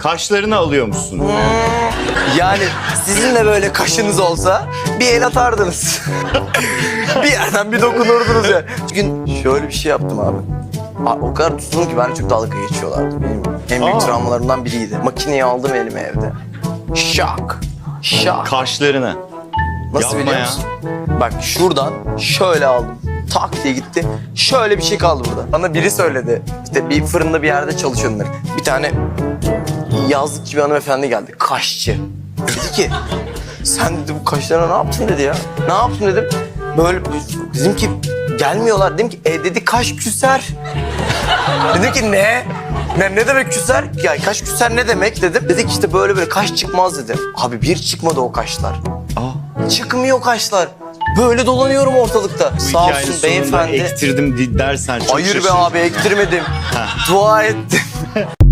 Kaşlarını alıyormuşsun. Yani sizin de böyle kaşınız olsa bir el atardınız. bir yerden bir dokunurdunuz ya. Bugün şöyle bir şey yaptım abi. O kadar tutuldum ki ben çok dalga geçiyorlardı. Benim en büyük Aa. travmalarımdan biriydi. Makineyi aldım elime evde. Şak. Şak. Kaşlarını. Nasıl Yapma biliyor ya. musun? Bak şuradan şöyle aldım. Tak diye gitti. Şöyle bir şey kaldı burada. Bana biri söyledi. İşte bir fırında bir yerde çalışıyordum ben. Bir tane yazlıkçı bir hanımefendi geldi. Kaşçı. Dedi ki sen dedi bu kaşlarına ne yaptın dedi ya. Ne yaptın dedim. Böyle dedim ki gelmiyorlar. Dedim ki e dedi kaş küser. dedim ki ne? Ne, ne demek küser? Ya kaş küser ne demek dedim. Dedi ki işte böyle böyle kaş çıkmaz dedi. Abi bir çıkmadı o kaşlar. Aa, Çıkmıyor kaşlar. Böyle dolanıyorum ortalıkta. bu Sağ olsun beyefendi. ektirdim di- dersen çok Hayır be abi ektirmedim. Dua ettim.